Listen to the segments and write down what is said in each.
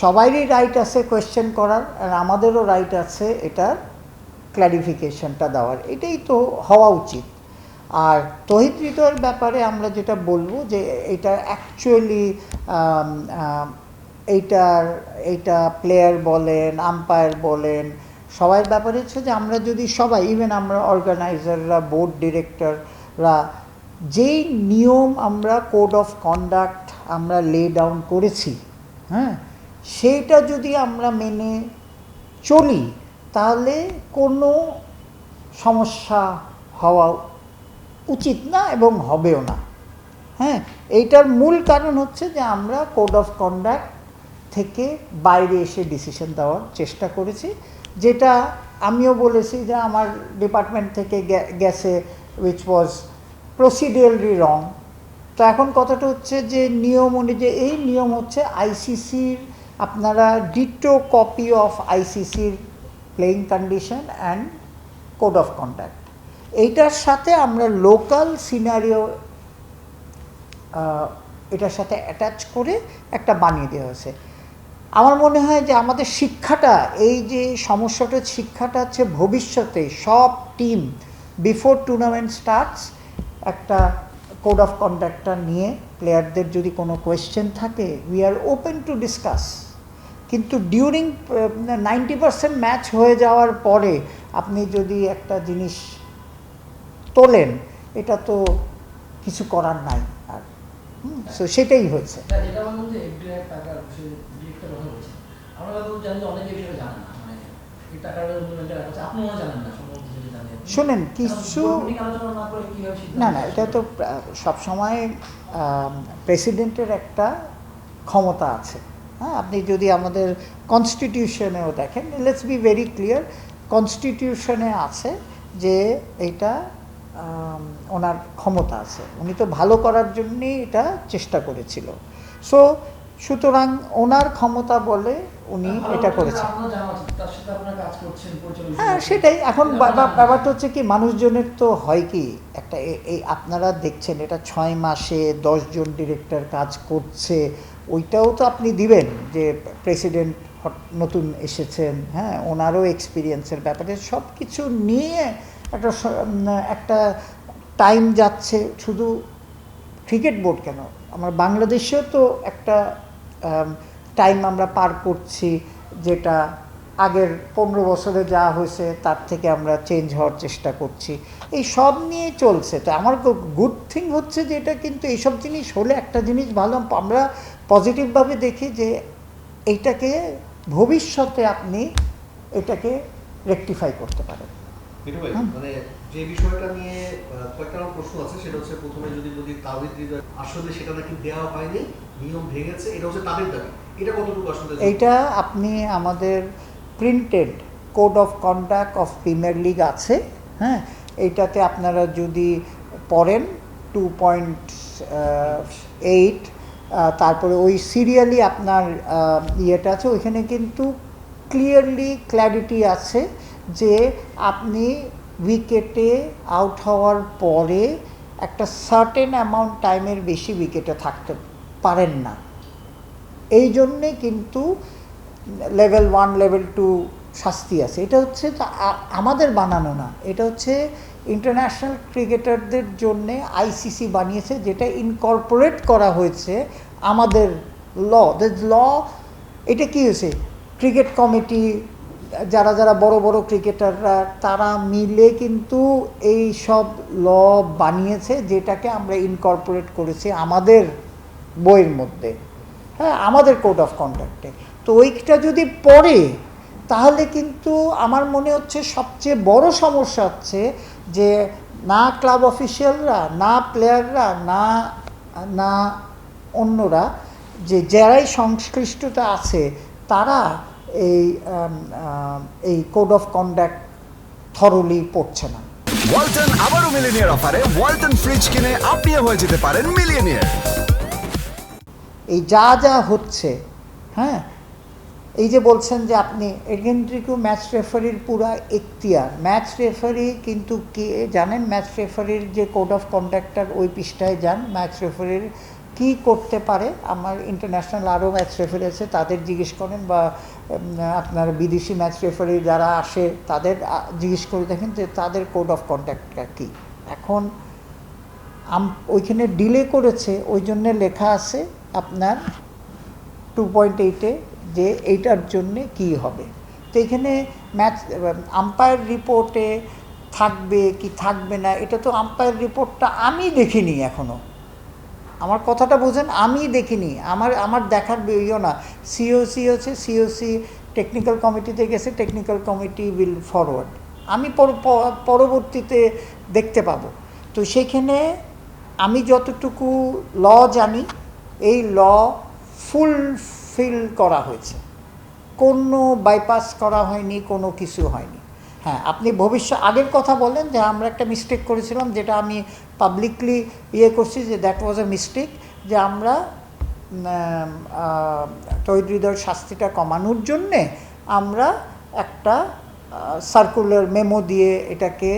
সবারই রাইট আছে কোয়েশ্চেন করার, আর আমাদেরও রাইট আছে এটার ক্ল্যারিফিকেশনটা দেওয়ার। এটাই তো হওয়া উচিত। আর তহিদ হৃদয়ের ব্যাপারে আমরা যেটা বলব যে, এটা অ্যাকচুয়ালি এইটার, এইটা প্লেয়ার বলেন আম্পায়ার বলেন সবার ব্যাপারে হচ্ছে যে, আমরা যদি সবাই ইভেন আমরা অর্গানাইজাররা বোর্ড ডিরেক্টররা যেই নিয়ম আমরা কোড অফ কন্ডাক্ট আমরা লে ডাউন করেছি হ্যাঁ? সেইটা যদি আমরা মেনে চলি, তাহলে কোনো সমস্যা হওয়া উচিত না এবং হবেও না। হ্যাঁ? এইটার মূল কারণ হচ্ছে যে আমরা কোড অফ কন্ডাক্ট থেকে বাইরে এসে ডিসিশন দেওয়ার চেষ্টা করেছি, যেটা আমিও বলেছি যে আমার ডিপার্টমেন্ট থেকে গেছে উইচ ওয়াজ প্রসিডিয়ারি রং তো এখন কথাটা হচ্ছে যে নিয়ম অনুযায়ী এই নিয়ম হচ্ছে আইসিসির আপনারা ডিটো কপি অফ আইসিসির playing condition and code of conduct এইটার সাথে আমরা লোকাল সিনারিও এটার সাথে অ্যাটাচ করে একটা বানিয়ে দেওয়া হয়েছে। আমার মনে হয় যে আমাদের শিক্ষাটা, এই যে সমস্যাটা, শিক্ষাটা হচ্ছে ভবিষ্যতে সব টিম বিফোর টুর্নামেন্ট স্টার্টস একটা কোড অফ কন্ডাক্টটা নিয়ে প্লেয়ারদের যদি কোনো কোয়েশ্চেন থাকে we are open to discuss কিন্তু ডিউরিং নাইনটি পার্সেন্ট ম্যাচ হয়ে যাওয়ার পরে আপনি যদি একটা জিনিস তোলেন এটা তো কিছু করার নাই আর সো সেটাই হয়েছে। আমরা জানি অনেকে বিষয়ে জানেন না মানে এই আপনিও জানেন না শোনেন কিছু না না এটা তো সবসময় প্রেসিডেন্টের একটা ক্ষমতা আছে। হ্যাঁ আপনি যদি আমাদের কনস্টিটিউশনেও দেখেন লেটস বি ভেরি ক্লিয়ার কনস্টিটিউশনে আছে যে এটা ওনার ক্ষমতা আছে। উনি তো ভালো করার জন্যেই এটা চেষ্টা করেছিল। সো সুতরাং ওনার ক্ষমতা বলে উনি এটা করেছেন। হ্যাঁ সেটাই। এখন ব্যাপারটা হচ্ছে কি মানুষজনের তো হয় কি একটা এই আপনারা দেখছেন এটা ছয় মাসে দশজন ডিরেক্টর কাজ করছে ওইটাও তো আপনি দিবেন যে প্রেসিডেন্ট নতুন এসেছেন হ্যাঁ ওনারও এক্সপিরিয়েন্সের ব্যাপারে সব কিছু নিয়ে একটা একটা টাইম যাচ্ছে শুধু ক্রিকেট বোর্ড কেন? আমার বাংলাদেশেও তো একটা টাইম আমরা পার করছি যেটা আগের পনেরো বছরে যা হয়েছে তার থেকে আমরা চেঞ্জ হওয়ার চেষ্টা করছি। এই সব নিয়ে চলছে। তো আমার গুড থিং হচ্ছে যে এটা কিন্তু এইসব জিনিস হলে একটা জিনিস ভালো আমরা পজিটিভভাবে দেখি যে এইটাকে ভবিষ্যতে আপনি এটাকে রেকটিফাই করতে পারেন। মানে যে বিষয়টা নিয়ে কয়েকটা প্রশ্ন আছে সেটা হচ্ছে প্রথমে যদি বলি আসলে সেটা নাকি দেওয়া হয়নি নিয়ম ভেঙেছে, এটা হচ্ছে তাদের দাবি। এটা কতটুকু আসলে এইটা আপনি আমাদের printed code of conduct of premier league আছে হ্যাঁ? এইটাতে আপনারা যদি পড়েন টু পয়েন্ট এইট তারপরে ওই সিরিয়ালি আপনার ইয়েটা আছে, ওইখানে কিন্তু ক্লিয়ারলি ক্ল্যারিটি আছে যে আপনি উইকেটে আউট হওয়ার পরে একটা সার্টেন অ্যামাউন্ট টাইমের বেশি উইকেটে থাকতে পারেন না। এই জন্যে কিন্তু লেভেল ওয়ান লেভেল টু শাস্তি আছে। এটা হচ্ছে আমাদের বানানো না। এটা হচ্ছে ইন্টারন্যাশনাল ক্রিকেটারদের জন্যে আইসিসি বানিয়েছে, যেটা ইনকর্পোরেট করা হয়েছে আমাদের ল ল এটা কী হয়েছে? ক্রিকেট কমিটি যারা যারা বড় বড় ক্রিকেটাররা তারা মিলে কিন্তু এই সব ল বানিয়েছে, যেটাকে আমরা ইনকর্পোরেট করেছি আমাদের বইয়ের মধ্যে। হ্যাঁ আমাদের কোড অফ কন্ডাক্টে তো ওইটা যদি পড়ে, তাহলে কিন্তু আমার মনে হচ্ছে সবচেয়ে বড় সমস্যা হচ্ছে যে না ক্লাব অফিসিয়ালরা না প্লেয়াররা না না অন্যরা যে যারাই সংশ্লিষ্টতা আছে, তারা এই এই কোড অফ কন্ডাক্ট থরলি পড়ছে না। ওয়ালটন আবারও মিলিনিয়ার অফারে ওয়ালটন ফ্রিজ কিনে আপনিও হয়ে যেতে পারেন মিলিয়নিয়ার এই যা যা হচ্ছে হ্যাঁ? এই যে বলছেন যে আপনি এগেন্ট্রিকু ম্যাচ রেফারির পুরা এখতিয়ার। ম্যাচ রেফারি কিন্তু কে, জানেন ম্যাচ রেফারির যে কোড অফ কন্ডাক্টার ওই পৃষ্ঠায় যান, ম্যাচ রেফারির কি করতে পারে? আমার ইন্টারন্যাশনাল আরও ম্যাচ রেফারি আছে, তাদের জিজ্ঞেস করেন বা আপনার বিদেশি ম্যাচ রেফারি যারা আসে, তাদের জিজ্ঞেস করে দেখেন যে তাদের কোড অফ কন্ডাক্টটা কী। এখন ওইখানে ডিলে করেছে, ওই জন্যে লেখা আছে আপনার টু পয়েন্ট এইটে যে এইটার জন্যে কি হবে। তো এখানে ম্যাচ আম্পায়ার রিপোর্টে থাকবে কি থাকবে না, এটা তো আম্পায়ার রিপোর্টটা আমি দেখিনি এখনও আমার কথাটা বোঝেন, আমি দেখিনি। আমার আমার দেখার ইয়ে না। সিওসি হচ্ছে সিওসি টেকনিক্যাল কমিটিতে গেছে টেকনিক্যাল কমিটি উইল ফরওয়ার্ড আমি পর- পরবর্তীতে দেখতে পাবো। তো সেখানে আমি যতটুকু ল জানি এই ল ফুলফিল করা হয়েছে। কোনো বাইপাস করা হয়নি, কোনো কিছু হয়নি। হ্যাঁ আপনি ভবিষ্যৎ, আগের কথা বলেন যে আমরা একটা মিস্টেক করেছিলাম যেটা আমি পাবলিকলি ইয়ে করছি যে দ্যাট ওয়াজ এ মিস্টেক যে আমরা তৈরি হৃদয়ের শাস্তিটা কমানোর জন্যে আমরা একটা সার্কুলার মেমো দিয়ে এটাকে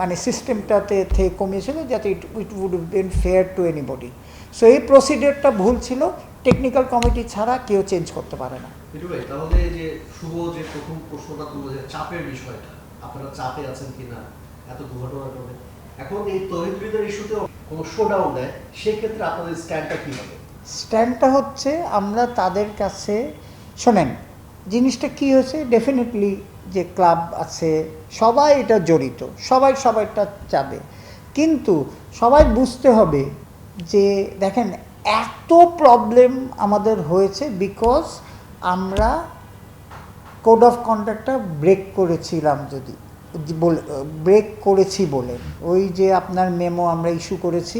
মানে সিস্টেমটাতে থেকে কমিয়েছিল যাতে it it would be fair to anybody so এই প্রসিডিওরটা ভুল ছিল। টেকনিক্যাল কমিটি ছাড়া কেউ চেঞ্জ করতে পারে না। তাহলে যে শুভ যে প্রথম প্রশ্নটা তুললো যে চাপের বিষয়টা আপনারা চাপে আছেন কিনা এত দুর্ঘটনার কারণে। এখন এই তহিদ ইস্যুতে কোনো শোডাউন দেয় সেক্ষেত্রে আপনাদের স্ট্যান্ডটা কী হবে? স্ট্যান্ডটা হচ্ছে আমরা তাদের কাছে শোনেন জিনিসটা কি হয়েছে? ডেফিনেটলি যে ক্লাব আছে সবাই এটা জড়িত সবাই সবাইটা চাবে কিন্তু সবাই বুঝতে হবে যে দেখেন, এত প্রবলেম আমাদের হয়েছে বিকজ আমরা কোড অফ কন্ডাক্টটা ব্রেক করেছিলাম যদি ব্রেক করেছি বলে। ওই যে আপনার মেমো আমরা ইস্যু করেছি,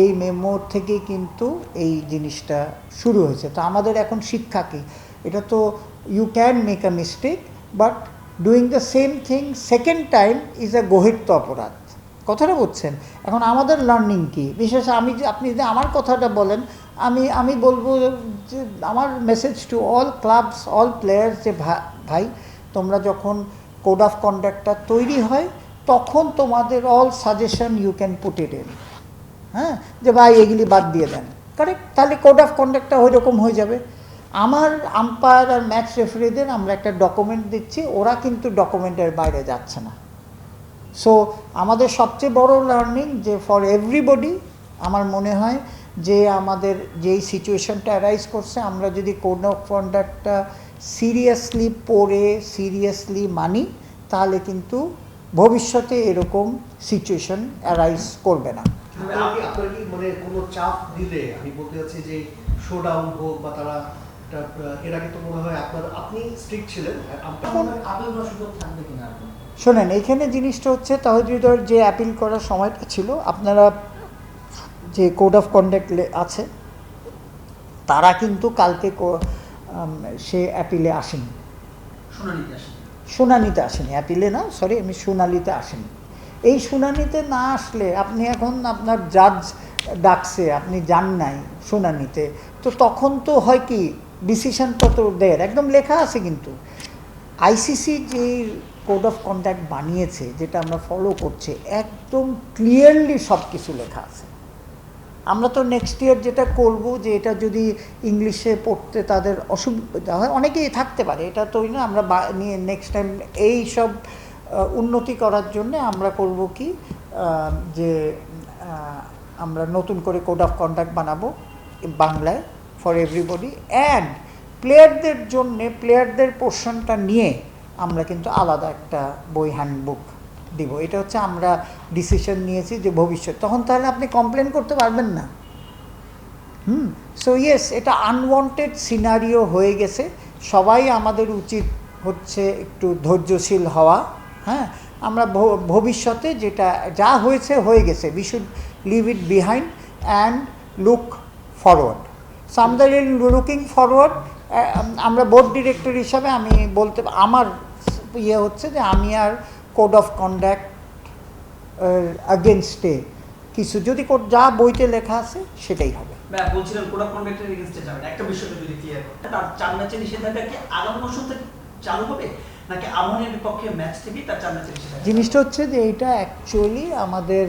এই মেমোর থেকেই কিন্তু এই জিনিসটা শুরু হয়েছে। তো আমাদের এখন শিক্ষা কি? এটা তো you can make a mistake but doing the same thing second time is a গহিত্য অপরাধ। কথাটা বুঝছেন এখন আমাদের লার্নিং কি? বিশেষ আমি আপনি যদি আমার কথাটা বলেন, আমি আমি বলব যে, আমার message to all clubs all players যে ভাই, তোমরা যখন কোড অফ কন্ডাক্টটা তৈরি হয়, তখন তোমাদের all suggestion you can put it in হ্যাঁ? যে ভাই, এগুলি বাদ দিয়ে দেন। কারেক্ট তাহলে কোড অফ কন্ডাক্টটা ওই রকম হয়ে যাবে। আমার আম্পায়ার আর ম্যাচ রেফারিদের আমরা একটা ডকুমেন্ট দিচ্ছি, ওরা কিন্তু ডকুমেন্টের বাইরে যাচ্ছে না। সো আমাদের সবচেয়ে বড় লার্নিং যে ফর এভরিবডি আমার মনে হয় যে আমাদের যেই সিচুয়েশনটা অ্যারাইজ করছে, আমরা যদি কোড অফ কন্ডাক্টটা সিরিয়াসলি পড়ে সিরিয়াসলি মানি, তাহলে কিন্তু ভবিষ্যতে এরকম সিচুয়েশন অ্যারাইজ করবে না। কি মানে কোনো চাপ দিলে? আমি বলতে চাচ্ছি যে শোডাউন হোক বা তারা এর আগে তো মনে হয় আপনার আপনি স্ট্রিক্ট ছিলেন। আপিল করার সুযোগ থাকবে কিনা শোনেন এইখানে জিনিসটা হচ্ছে তাহিদ যে অ্যাপিল করার সময়টা ছিল আপনারা যে কোড অফ কন্ডাক্ট আছে তারা কিন্তু কালকে কো- সে অ্যাপিলে আসেনি। শুনানিতে শুনানিতে আসেনি অ্যাপিলে না সরি আমি শুনানিতে আসেনি। এই শুনানিতে না আসলে আপনি এখন আপনার জাজ ডাকছে আপনি যান নাই শুনানিতে তো তখন তো হয় কি দেয় একদম লেখা আছে কিন্তু। আইসিসি যে কোড অফ কন্ডাক্ট বানিয়েছে, যেটা আমরা ফলো করছে, একদম ক্লিয়ারলি সব কিছু লেখা আছে। আমরা তো নেক্সট ইয়ার যেটা করব, যে এটা যদি ইংলিশে পড়তে তাদের অসুবিধা হয়, অনেকেই থাকতে পারে, এটা তো না, আমরা নিয়ে নেক্সট টাইম এই সব উন্নতি করার জন্য আমরা করব কি যে আমরা নতুন করে কোড অফ কন্ডাক্ট বানাবো, বাংলায়। ফর এভরিবডি অ্যান্ড প্লেয়ারদের জন্যে প্লেয়ারদের পোর্শনটা নিয়ে আমরা কিন্তু আলাদা একটা বই হ্যান্ডবুক দিব। এটা হচ্ছে আমরা ডিসিশন নিয়েছি যে ভবিষ্যৎ। তখন তাহলে আপনি কমপ্লেন করতে পারবেন না। হুম? সো ইয়েস এটা আনওয়ান্টেড সিনারিও হয়ে গেছে। সবাই আমাদের উচিত হচ্ছে একটু ধৈর্যশীল হওয়া। হ্যাঁ? আমরা ভবিষ্যতে যেটা, যা হয়েছে, হয়ে গেছে। We should leave it behind and look forward so আমাদের লুকিং ফরওয়ার্ড আমরা বোর্ড ডিরেক্টর হিসাবে আমি বলতে আমার ইয়ে হচ্ছে যে আমি আর কোড অফ কন্ডাক্ট আগেনস্টে কিছু যদি যা বইতে লেখা আছে সেটাই হবে। ম্যাম কোড অফ কন্ডাক্টের এগেইনস্টে যাবেন। একটা বিষয়টা যদি ক্লিয়ার তার চার ম্যাচের নিষেধাজ্ঞা কি আগামী মৌসুম থেকে চালু হবে? নাকি আমনের বিপক্ষে ম্যাচ থেকেই তার চার ম্যাচের জিনিসটা হচ্ছে যে এটা অ্যাকচুয়ালি আমাদের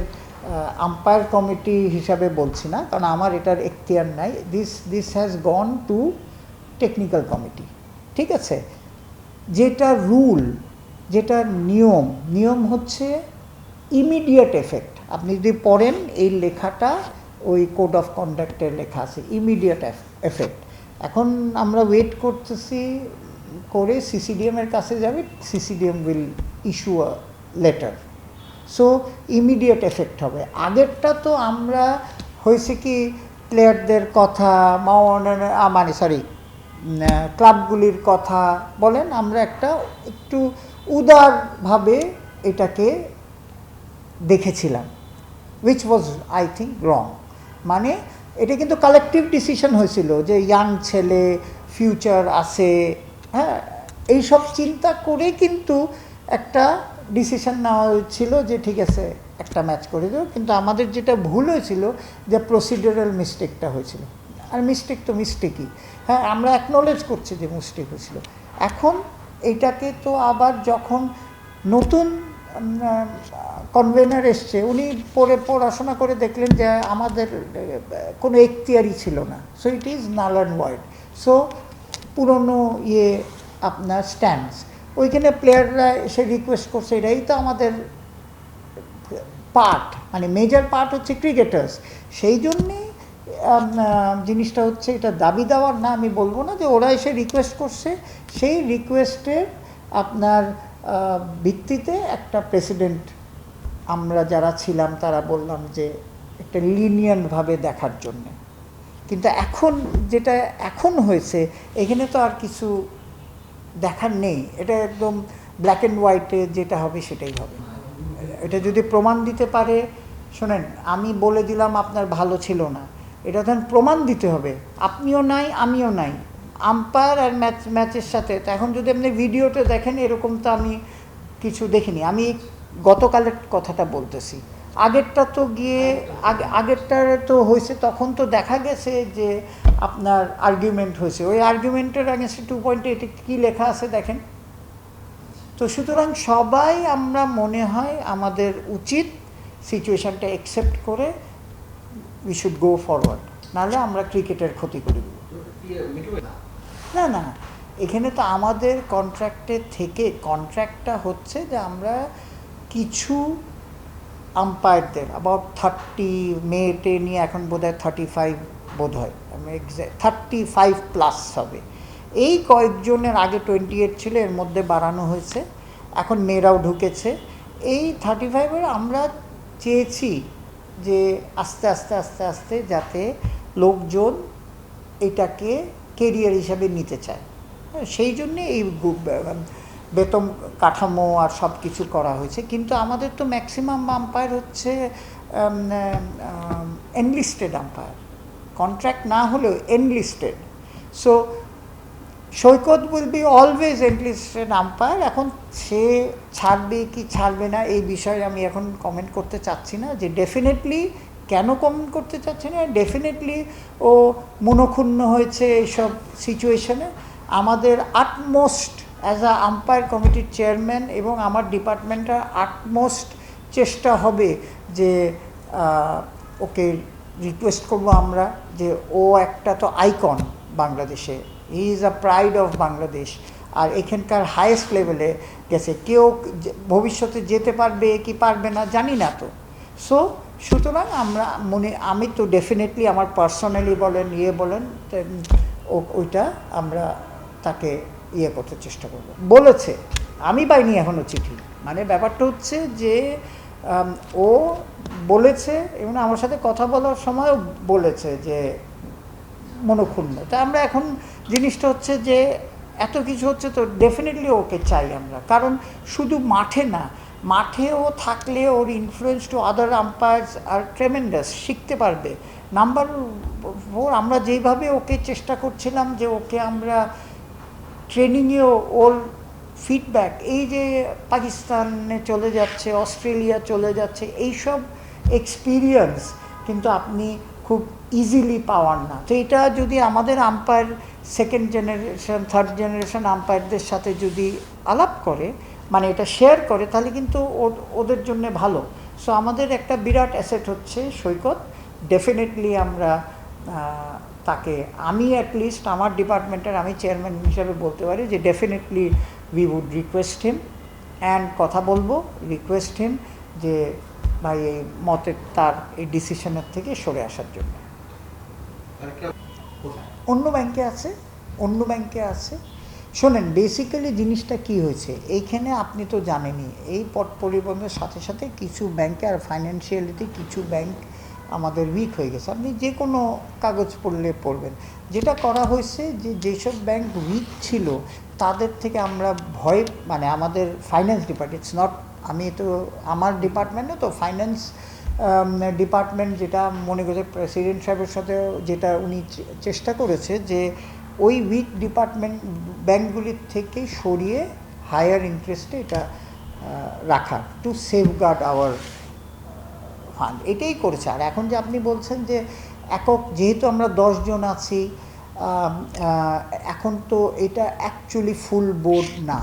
আম্পায়ার কমিটি হিসাবে বলছি না, কারণ আমার এটার এখতিয়ার নাই। This this has gone to technical committee ঠিক আছে? যেটা রুল যেটা নিয়ম নিয়ম হচ্ছে ইমিডিয়েট এফেক্ট আপনি যদি পড়েন এই লেখাটা, ওই কোড অফ কন্ডাক্টের লেখা আছে ইমিডিয়েট এফেক্ট এখন আমরা ওয়েট করতেছি করে সিসিডিএমের কাছে যাবে CCDM will issue a letter so immediate effect হবে। আগেরটা তো আমরা হয়েছে কি প্লেয়ারদের কথা মানে সরি ক্লাবগুলির কথা বলেন, আমরা একটা একটু উদারভাবে এটাকে দেখেছিলাম which was I think wrong মানে এটা কিন্তু কালেকটিভ ডিসিশন হয়েছিল যে ইয়াং ছেলে ফিউচার আছে হ্যাঁ এইসব চিন্তা করে কিন্তু একটা ডিসিশন নেওয়া হয়েছিল যে ঠিক আছে, একটা ম্যাচ করে দেবো কিন্তু আমাদের যেটা ভুল হয়েছিল যে প্রসিডিউরাল মিস্টেকটা হয়েছিল। আর মিস্টেক তো মিস্টেকই হ্যাঁ আমরা অ্যাকনোলেজ করছি যে মিস্টেক হয়েছিল। এখন এইটাকে তো আবার যখন নতুন কনভেনার এসছে, উনি পড়ে পড়াশোনা করে দেখলেন যে আমাদের কোনো এখতিয়ারই ছিল না। So it is null and void so পুরনো ইয়ে আপনার স্ট্যান্ডস ওইখানে প্লেয়াররা এসে রিকোয়েস্ট করছে এটাই তো আমাদের পার্ট মানে মেজর পার্ট হচ্ছে ক্রিকেটার্স সেই জন্যে জিনিসটা হচ্ছে এটা দাবি দেওয়ার, না আমি বলব না যে ওরা এসে রিকোয়েস্ট করছে। সেই রিকোয়েস্টের আপনার ভিত্তিতে একটা প্রেসিডেন্ট আমরা যারা ছিলাম, তারা বললাম যে একটা লিনিয়ানভাবে দেখার জন্যে। কিন্তু এখন যেটা এখন হয়েছে, এখানে তো আর কিছু দেখার নেই। এটা একদম ব্ল্যাক অ্যান্ড হোয়াইটে যেটা হবে সেটাই হবে। এটা যদি প্রমাণ দিতে পারে, শোনেন, আমি বলে দিলাম আপনার ভালো ছিল না। এটা তখন প্রমাণ দিতে হবে। আপনিও নাই, আমিও নাই। আম্পায়ার আর ম্যাচ, ম্যাচের সাথে। তো এখন যদি আপনি ভিডিওতে দেখেন, এরকম তো আমি কিছু দেখিনি। আমি গতকালের কথাটা বলতেছি। আগেরটা তো গিয়ে, আগে, আগেরটার তো হয়েছে, তখন তো দেখা গেছে যে আপনার আর্গুমেন্ট হয়েছে। ওই আর্গুমেন্টের আগেন্সে টু পয়েন্টে এইটে কী লেখা আছে দেখেন? তো সুতরাং সবাই আমরা মনে হয় আমাদের উচিত সিচুয়েশানটা অ্যাকসেপ্ট করে উই শুড গো ফরওয়ার্ড নাহলে আমরা ক্রিকেটের ক্ষতি করে। না না এখানে তো আমাদের কন্ট্রাক্টের থেকে কন্ট্রাক্টটা হচ্ছে যে আমরা কিছু আম্পায়ারদের অ্যাবাউট থার্টি মেয়েটে নিয়ে এখন বোধ হয় থার্টি ফাইভ বোধ হয় আমি থার্টি ফাইভ প্লাস হবে। এই কয়েকজনের আগে টোয়েন্টি এইট ছিল, এর মধ্যে বাড়ানো হয়েছে, এখন মেয়েরাও ঢুকেছে। এই থার্টি ফাইভের আমরা চেয়েছি যে আস্তে আস্তে আস্তে আস্তে যাতে লোকজন এটাকে কেরিয়ার হিসাবে নিতে চায়। সেই জন্যে এই গু- বে- বেতন কাঠামো আর সব কিছু করা হয়েছে। কিন্তু আমাদের তো ম্যাক্সিমাম আম্পায়ার হচ্ছে এনলিস্টেড আম্পায়ার কন্ট্রাক্ট না হলেও enlisted so Saikat will be always enlisted umpire এখন সে ছাড়বে কি ছাড়বে না, এই বিষয়ে আমি এখন কমেন্ট করতে চাচ্ছি না। যে ডেফিনেটলি কেন কমেন্ট করতে চাচ্ছি না ডেফিনেটলি ও মনক্ষুণ্ণ হয়েছে এইসব সিচুয়েশনে আমাদের আটমোস্ট অ্যাজ আ আম্পায়ার কমিটির চেয়ারম্যান এবং আমার ডিপার্টমেন্টের আটমোস্ট চেষ্টা হবে যে ওকে রিকোয়েস্ট করব আমরা যে ও একটা তো আইকন বাংলাদেশে। He is a pride of Bangladesh আর এখানকার হায়েস্ট লেভেলে গেছে। কেউ ভবিষ্যতে যেতে পারবে কি পারবে না জানি না তো। সো সুতরাং আমরা মনে, আমি তো ডেফিনেটলি আমার পার্সোনালি বলেন ইয়ে বলেন ওইটা আমরা তাকে ইয়ে করতে চেষ্টা করব। বলেছে, আমি পাইনি এখনও চিঠি। মানে ব্যাপারটা হচ্ছে যে ও বলেছে এবং আমার সাথে কথা বলার সময়ও বলেছে যে, মনক্ষুণ্ণ। তা আমরা এখন জিনিসটা হচ্ছে যে, এত কিছু হচ্ছে তো ডেফিনেটলি ওকে চাই আমরা। কারণ শুধু মাঠে না, মাঠেও থাকলে ওর influence to other umpires are tremendous শিখতে পারবে। নাম্বার ফোর আমরা যেইভাবে ওকে চেষ্টা করছিলাম যে, ওকে আমরা ট্রেনিংয়েও ওর ফিডব্যাক এই যে পাকিস্তানে চলে যাচ্ছে, অস্ট্রেলিয়া চলে যাচ্ছে, এইসব এক্সপিরিয়েন্স কিন্তু আপনি খুব ইজিলি পাওয়ার না। তো এটা যদি আমাদের umpire second generation third generation আম্পায়ারদের সাথে যদি আলাপ করে মানে এটা শেয়ার করে, তাহলে কিন্তু ওদের জন্য ভালো। সো আমাদের একটা বিরাট অ্যাসেট হচ্ছে সৈকত। ডেফিনেটলি আমরা তাকে। আমি অ্যাটলিস্ট আমার ডিপার্টমেন্টের আমি চেয়ারম্যান হিসাবে বলতে পারি যে definitely we would request him and কথা বলব রিকোয়েস্ট হিম যে ভাই এই মতের তার এই ডিসিশনের থেকে সরে আসার জন্য। অন্য ব্যাংকে আছে, অন্য ব্যাংকে আছে। শোনেন বেসিক্যালি জিনিসটা কি হয়েছে? এইখানে আপনি তো জানেনই, এই পট পরিবহনের সাথে সাথে কিছু ব্যাংকে আর ফাইন্যান্সিয়ালিটি কিছু ব্যাংক আমাদের উইক হয়ে গেছে। আপনি যে কোনো কাগজ পড়লে পড়বেন। যেটা করা হয়েছে যে, যেসব ব্যাংক উইক ছিল, তাদের থেকে আমরা ভয় মানে আমাদের ফাইন্যান্স ডিপার্টমেন্ট ইটস নট আমি তো, আমার ডিপার্টমেন্টে তো ফাইন্যান্স ডিপার্টমেন্ট যেটা মনে করছে প্রেসিডেন্ট সাহেবের সাথে যেটা উনি চেষ্টা করেছে যে, ওই উইক ডিপার্টমেন্ট ব্যাঙ্কগুলির থেকে সরিয়ে হায়ার ইন্টারেস্টে এটা রাখা টু সেফগার্ড আওয়ার ফান্ড এটাই করেছে। আর এখন যে আপনি বলছেন যে একক, যেহেতু আমরা দশজন আছি এখন তো এটা অ্যাকচুয়ালি ফুল বোর্ড না।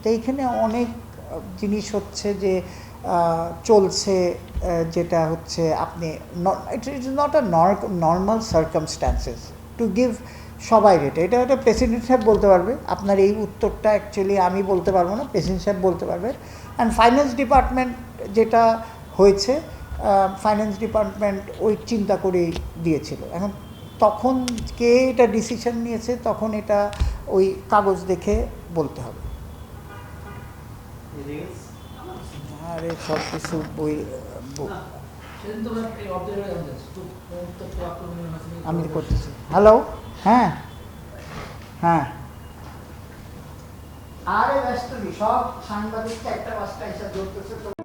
তো এইখানে অনেক জিনিস হচ্ছে যে চলছে যেটা হচ্ছে আপনি it is not a normal circumstances to give সবাই এটা এটা একটা প্রেসিডেন্ট সাহেব বলতে পারবে, আপনার এই উত্তরটা অ্যাকচুয়ালি আমি বলতে পারব না প্রেসিডেন্ট সাহেব বলতে পারবে। অ্যান্ড ফাইন্যান্স ডিপার্টমেন্ট যেটা হয়েছে ফাইন্যান্স ডিপার্টমেন্ট ওই চিন্তা করেই দিয়েছিল। এখন তখন কে এটা ডিসিশন নিয়েছে, তখন এটা ওই কাগজ দেখে বলতে হবে। আরে সব কিছু বই আমি করতেছি। হ্যালো হ্যাঁ। হ্যাঁ। আরে ব্যস্ত সব সাংবাদিকটা একটা পাঁচটা এসে ধরতেছে